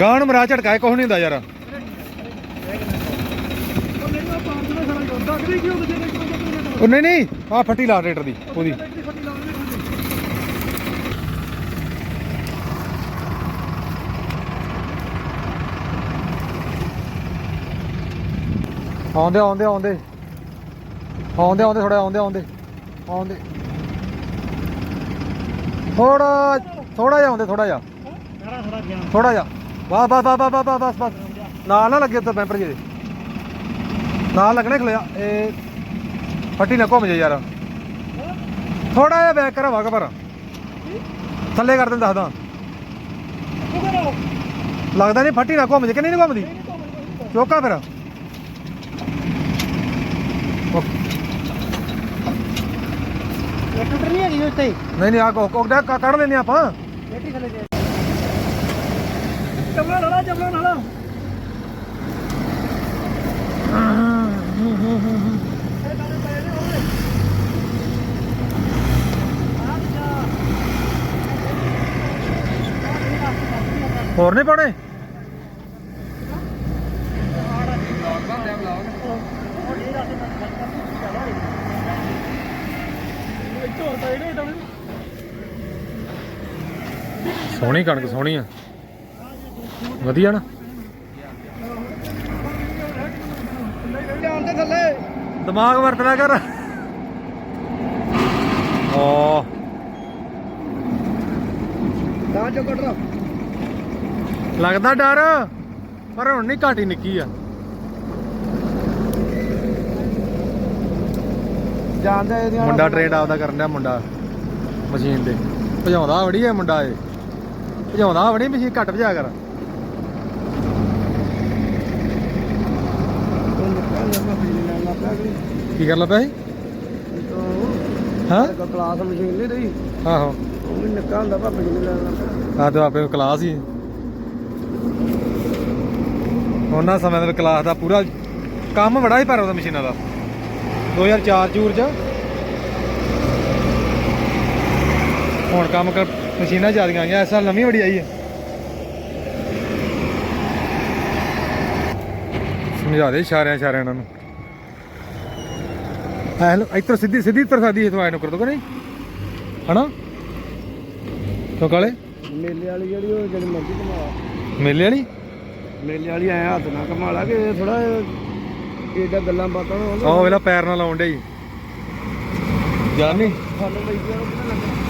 ਗਾਂ ਨੂੰ ਮਰਾ ਝਟਕਾਏ ਕੁਛ ਨਹੀਂ ਹੁੰਦਾ ਯਾਰ। ਉਹ ਨਹੀਂ ਨਹੀਂ ਆ ਫੱਟੀ ਲਾ ਰੇਟਰ ਦੀ ਉਹਦੀ। ਆਉਂਦੇ ਆਉਂਦੇ ਆਉਂਦੇ। ਆਉਂਦੇ ਆਉਂਦੇ ਥੋੜਾ ਆਉਂਦੇ ਆਉਂਦੇ। ਆਉਂਦੇ। ਥੋੜਾ ਥੋੜਾ ਜਿਹਾ ਆਉਂਦੇ ਥੋੜਾ ਜਿਹਾ। ਥੋੜਾ ਜਿਹਾ। ਵਾਹ ਵਾਹ ਵਾਹ ਵਾਹ ਵਾਹ ਬਸ ਬਸ ਨਾਲ ਨਾ ਲੱਗੇ ਉੱਤੇ ਬੈਂਪਰ ਜੀ ਦੇ ਨਾਲ ਲੱਗਣੇ ਖਲਿਆ ਇਹ ਫੱਟੀ ਨਾ ਘੁੰਮ ਜਾ ਯਾਰ। ਥੋੜਾ ਜਿਹਾ ਬੈਕ ਕਰ ਹਵਾ ਪਰ। ਥੱਲੇ ਕਰ ਦਿੰਦਾ ਦੱਸਦਾ ਲੱਗਦਾ ਨਹੀਂ ਫੱਟੀ ਨਾ ਘੁੰਮ ਜੇ ਕਿ ਨਹੀਂ ਘੁੰਮਦੀ? ਚੋਕਾ ਫਿਰ। ਇੱਕ ਟਰ ਨਹੀਂ ਹੈਗੀ ਉੱਤੇ ਨਹੀਂ ਨਹੀਂ ਆ ਕੋ ਕੋਕਦਾ ਕੱਢ ਲੈਨੇ ਆਪਾਂ। ਬੈਠੀ ਥੱਲੇ ਦੇ ਨਾਲਾ ਚਮਲਾ ਨਾਲਾ ਹੋਰ ਨਹੀਂ ਪਾਉਣੇ? ਸੋਹਣੀ ਕਣਕ ਸੋਹਣੀ ਆ। ਵਧੀਆ ਨਾ? ਥੱਲੇ। ਦਿਮਾਗ ਵਰਤਣਾ ਕਰ। ਓ। ਤਾਂ ਚੋ ਕੱਢ ਰਾ ਲੱਗਦਾ ਡਰ ਪਰ ਹੁਣ ਨਹੀਂ ਘਾਟੀ ਨਿੱਕੀ ਆ। ਜਾਂਦੇ ਇਹਦੀਆਂ ਮੁੰਡਾ ਟ੍ਰੇਡ ਆਪਦਾ ਕਰਨ ਡਿਆ ਮੁੰਡਾ ਮਸ਼ੀਨ ਤੇ। ਭਜਾਉਂਦਾ ਵੜੀ ਆ ਮੁੰਡਾ ਇਹ। ਭਜਾਉਂਦਾ ਵੜੀ ਮਸ਼ੀਨ ਘੱਟ ਭਜਾ ਕਰ। ਕੀ ਕਰ ਲਾ ਪਿਆ ਸੀ? ਹਾਂ? ਕਲਾਸ ਮਸ਼ੀਨ ਨਹੀਂ ਰਹੀ ਆਹੋ ਉਹ ਵੀ ਨਿੱਕਾ ਹੁੰਦਾ ਭਾਪੇ ਜੀ ਨੇ ਲੈਣਾ ਆ ਤੇ ਆਪੇ ਕਲਾਸ ਹੀ। ਉਹਨਾਂ ਸਮੇਂ ਦੇ ਕਲਾਸ ਦਾ ਪੂਰਾ ਕੰਮ ਬੜਾ ਹੀ ਪਰ ਉਹਦਾ ਮਸ਼ੀਨਾਂ ਦਾ। 2004 ਚੂਰ ਚ। ਹੁਣ ਕੰਮ ਕਰ ਮਸ਼ੀਨਾਂ ਜ਼ਿਆਦੀਆਂ ਆਈਆਂ, ਇਸ ਸਾਲ ਨਵੀਂ ਬੜੀ ਆਈ ਹੈ। ਸਮਝਾ ਦੇ ਇਸ਼ਾਰਿਆਂ ਇਸ਼ਾਰਿਆਂ ਇਹਨਾਂ ਨੂੰ। ਐ ਲੋ ਇੱਧਰ ਸਿੱਧੀ ਸਿੱਧੀ ਤਰਸਾਦੀ ਹੈ ਤੂੰ ਐ ਨੂੰ ਕਰ ਦੋ ਨਹੀਂ? ਹਨਾ? ਕਿਉਂ ਕਾਲੇ? ਮੇਲੇ ਵਾਲੀ ਜਿਹੜੀ ਉਹ ਜਿਹੜੀ ਮਰਜ਼ੀ ਕਮਾ ਮੇਲੇ ਵਾਲੀ? ਮੇਲੇ ਵਾਲੀ ਐ ਹੱਥ ਨਾਲ ਕਮਾ ਲਾ ਕਿ ਥੋੜਾ ਇਹਦਾ ਗੱਲਾਂ ਬਾਤਾਂ ਆਹ ਵੇਲਾ ਪੈਰ ਨਾਲ ਲਾਉਣ ਡੇ ਜਾਨੀ ਸਾਨੂੰ ਬਈ ਕਿਹੜਾ ਲੱਗਾ